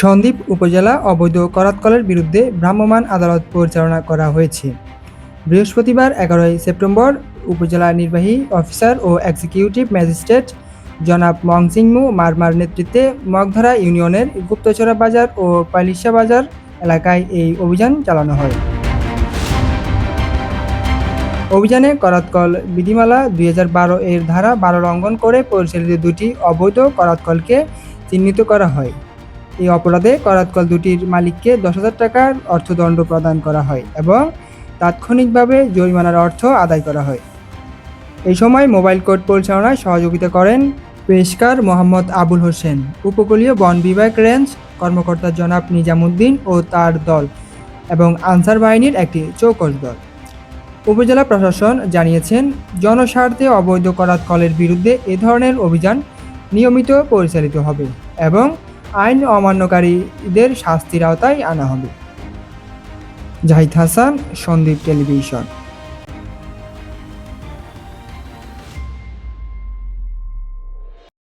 সন্দ্বীপ উপজেলা অবৈধ করাতকলের বিরুদ্ধে ভ্রাম্যমাণ আদালত পরিচালনা করা হয়েছে। বৃহস্পতিবার এগারোই সেপ্টেম্বর উপজেলা নির্বাহী অফিসার ও এক্সিকিউটিভ ম্যাজিস্ট্রেট জনাব মংসিংমু মারমার নেতৃত্বে মগধরা ইউনিয়নের গুপ্তচরা বাজার ও পালিশা বাজার এলাকায় এই অভিযান চালানো হয়। অভিযানে করাতকল বিধিমালা দু হাজার বারো এর ধারা বারো লঙ্ঘন করে পরিচালিত দুটি অবৈধ করাতকলকে চিহ্নিত করা হয়। এই অপরাধে করাতকল দুটির মালিককে দশ হাজার টাকার অর্থদণ্ড প্রদান করা হয় এবং তাৎক্ষণিকভাবে জরিমানার অর্থ আদায় করা হয়। এই সময় মোবাইল কোর্ট পরিচালনায় সহযোগিতা করেন পেশকার মোহাম্মদ আবুল হোসেন। উপকূলীয় বন বিভাগ রেঞ্জ কর্মকর্তা জনাব নিজামুদ্দিন ও তার দল এবং আনসার বাহিনীর একটি চৌকস দল। উপজেলা প্রশাসন জানিয়েছেন, জনস্বার্থে অবৈধ করাত কলের বিরুদ্ধে এ ধরনের অভিযান নিয়মিত পরিচালিত হবে এবং আইন অমান্যকারীদের শাস্তির আওতায় আনা হবে। জাহিদ হাসান সন্দীপ টেলিভিশন।